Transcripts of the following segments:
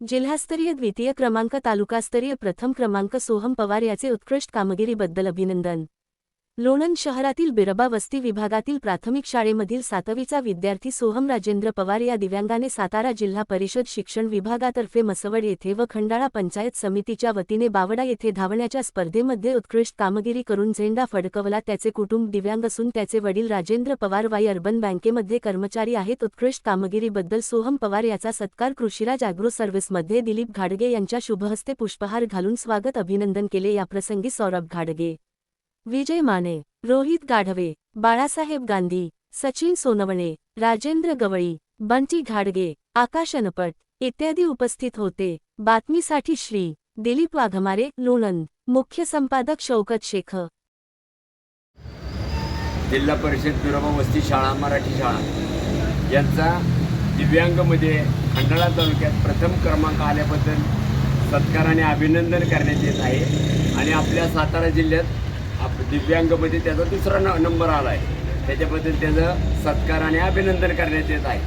जिल्हास्तरीय द्वितीय क्रमांक तालुकास्तरीय प्रथम क्रमांक सोहम पवार याचे उत्कृष्ट कामगिरीबद्दल अभिनंदन. लोणंद शहरातील बिरबा वस्ती विभागातील प्राथमिक शाळेमधील सातवीचा विद्यार्थी सोहम राजेंद्र पवार या दिव्यांगाने सातारा जिल्हा परिषद शिक्षण विभागातर्फे मसवड येथे व खंडाळा पंचायत समितीच्या वतीने बावडा येथे धावण्याच्या स्पर्धेमध्ये उत्कृष्ट कामगिरी करून झेंडा फडकवला. त्याचे कुटुंब दिव्यांग असून त्याचे वडील राजेंद्र पवार वाई अर्बन बँकेमध्ये कर्मचारी आहेत. उत्कृष्ट कामगिरीबद्दल सोहम पवार याचा सत्कार कृषीराज अॅग्रो सर्व्हिसमध्ये दिलीप घाडगे यांच्या शुभहस्ते पुष्पहार घालून स्वागत अभिनंदन केले. याप्रसंगी सौरभ घाडगे विजय माने रोहित गाढवे बाळासाहेब गांधी सचिन सोनवणे राजेंद्र गवळी बंटी घाडगे आकाश अनपट इत्यादी उपस्थित होते. बातमीसाठी श्री दिलीप वाघमारे लोणंद. मुख्य संपादक शौकत शेख जिल्हा परिषद बिरोबा वस्ती शाळा मराठी शाळा. यांचा दिव्यांगमध्ये खंडाळा तालुक्यात प्रथम क्रमांक आल्याबद्दल सत्काराने अभिनंदन करण्यात येत आहे. आणि आपल्या सातारा जिल्ह्यात दिव्यांगमध्ये त्याचा दुसरा न नंबर आला आहे. त्याच्याबद्दल त्याचं सत्कार आणि अभिनंदन करण्यात येत आहे.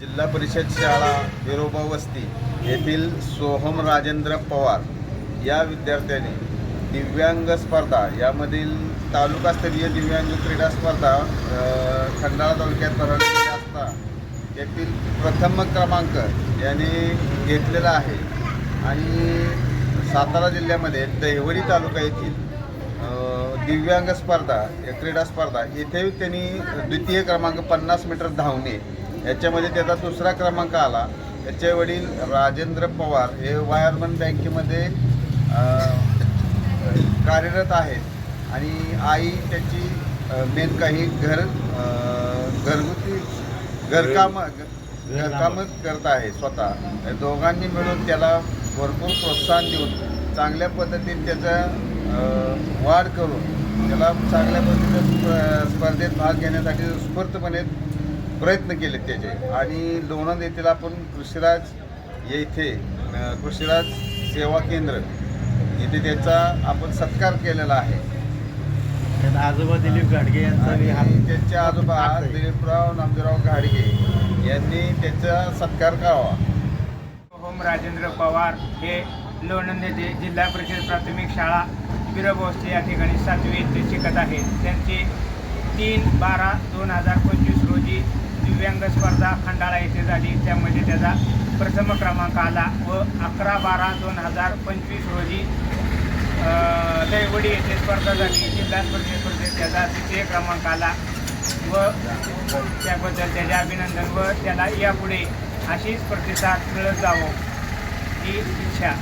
जिल्हा परिषद शाळा विरोबा वस्ती येथील सोहम राजेंद्र पवार या विद्यार्थ्याने दिव्यांग स्पर्धा यामधील तालुकास्तरीय दिव्यांग क्रीडा स्पर्धा खंडाळा तालुक्यात भरवलेली असता येथील प्रथम क्रमांक याने घेतलेला आहे. आणि सातारा जिल्ह्यामध्ये दहिवडी तालुका येथील दिव्यांग स्पर्धा या क्रीडा स्पर्धा इथे त्यांनी द्वितीय क्रमांक पन्नास मीटर धावणे. याच्यामध्ये त्याचा दुसरा क्रमांक आला. त्याचे वडील राजेंद्र पवार हे वायरमन बँकेमध्ये कार्यरत आहेत. आणि आई त्याची मेन काही घर घरगुती घरकाम घरकामच करत आहे स्वतः. दोघांनी मिळून त्याला भरपूर प्रोत्साहन देऊन चांगल्या पद्धतीने त्याचा वाढ करून त्याला चांगल्या पद्धतीने स्प- स्पर्धेत भाग घेण्यासाठी स्फूर्तपणे प्रयत्न केले त्याचे. आणि लोणंद येथील आपण कृषीराज येथे कृषीराज सेवा केंद्र इथे त्याचा आपण सत्कार केलेला आहे. आजोबा दिलीप गाडगे यांचा त्याचे आजोबा. दिलीपराव नामदेवराव घाडगे यांनी त्याचा सत्कार करावा. होम राजेंद्र पवार हे लोणंद येथे जिल्हा परिषद प्राथमिक शाळा बिरबोस्ती या ठिकाणी सातवी येथे शिकत आहेत त्यांची तीन बारा दोन हजार पंचवीस रोजी दिव्यांग स्पर्धा खंडाळा येथे झाली. त्यामध्ये त्याचा प्रथम क्रमांक आला व अकरा बारा दोन हजार पंचवीस रोजी दैवडी येथे स्पर्धा झाली. जिल्हा परिषद स्पर्धेत त्याचा तृतीय क्रमांक आला व त्याबद्दल त्याचे अभिनंदन व त्याला यापुढे अशीच प्रतिसाद मिळत जावं ही इच्छा.